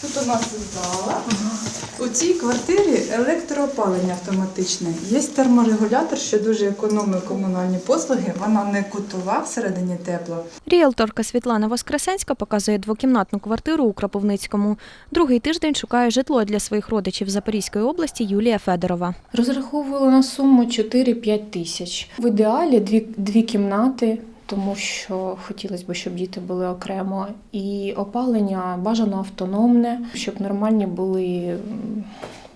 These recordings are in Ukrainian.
Тут у нас зала. У цій квартирі електроопалення автоматичне. Є терморегулятор, що дуже економить комунальні послуги. Вона не кутова всередині тепла. Ріелторка Світлана Воскресенська показує двокімнатну квартиру у Кропивницькому. Другий тиждень шукає житло для своїх родичів Запорізької області Юлія Федорова. Розраховували на суму 4-5 тисяч. В ідеалі дві, дві кімнати, тому що хотілося б, щоб діти були окремо. І опалення бажано автономне, щоб нормальні були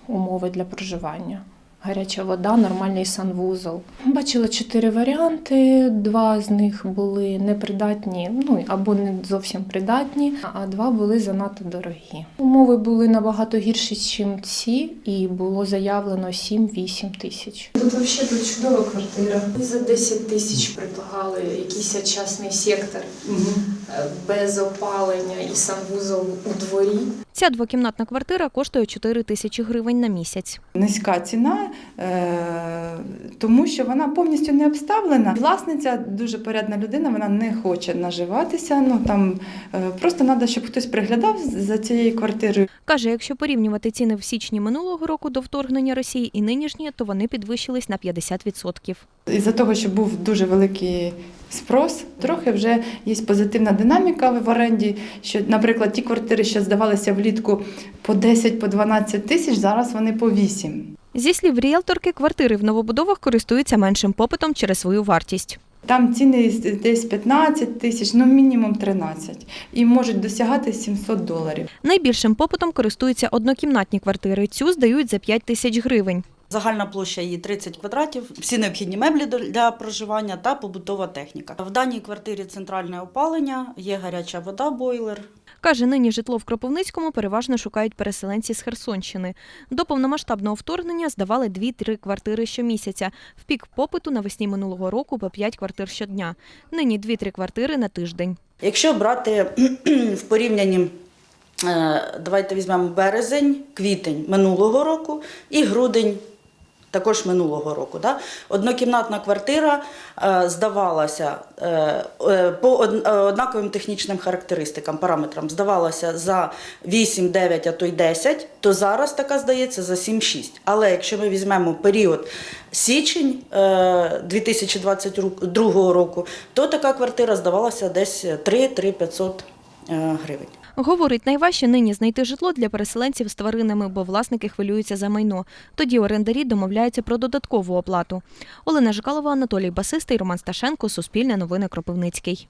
умови для проживання. Гаряча вода, нормальний санвузол. Бачила чотири варіанти. Два з них були непридатні, ну або не зовсім придатні, а два були занадто дорогі. Умови були набагато гірші, ніж ці, і було заявлено 7-8 тисяч. Тут взагалі тут чудова квартира. За 10 тисяч предлагали якийсь частний сектор е, без опалення і санвузол у дворі. Ця двокімнатна квартира коштує 4 тисячі гривень на місяць. Низька ціна, тому що вона повністю не обставлена. Власниця дуже порядна людина, вона не хоче наживатися. Ну там е, просто треба, щоб хтось приглядав за цією квартирою. Каже, якщо порівнювати ціни в січні минулого року до вторгнення Росії і нинішні, то вони підвищились на 50%. Із-за того, що був дуже великий спрос, трохи вже є позитивна динаміка в оренді. Що, наприклад, ті квартири, що здавалися влітку по 10 по 12 тисяч, зараз вони по 8. Зі слів ріелторки, квартири в новобудовах користуються меншим попитом через свою вартість. Там ціни десь 15 тисяч, ну мінімум 13. І можуть досягати 700 доларів. Найбільшим попитом користуються однокімнатні квартири. Цю здають за 5 тисяч гривень. Загальна площа її 30 квадратів, всі необхідні меблі до- для проживання та побутова техніка. В даній квартирі центральне опалення, є гаряча вода, бойлер. Каже, нині житло в Кропивницькому переважно шукають переселенці з Херсонщини. До повномасштабного вторгнення здавали 2-3 квартири щомісяця. В пік попиту навесні минулого року по 5 квартир щодня. Нині 2-3 квартири на тиждень. Якщо брати в порівнянні, е, давайте візьмемо березень, квітень минулого року і грудень. Також минулого року. Да? Однокімнатна квартира е, здавалася е, е, по однаковим технічним характеристикам, параметрам, здавалася за 8, 9, а то й 10, то зараз така здається за 7-6. Але якщо ми візьмемо період січень е, 2022 року, то така квартира здавалася десь 3-3 500 е, гривень. Говорить, найважче нині знайти житло для переселенців з тваринами, бо власники хвилюються за майно. Тоді орендарі домовляються про додаткову оплату. Олена Жикалова, Анатолій Басистий, Роман Сташенко, Суспільне новини Кропивницький.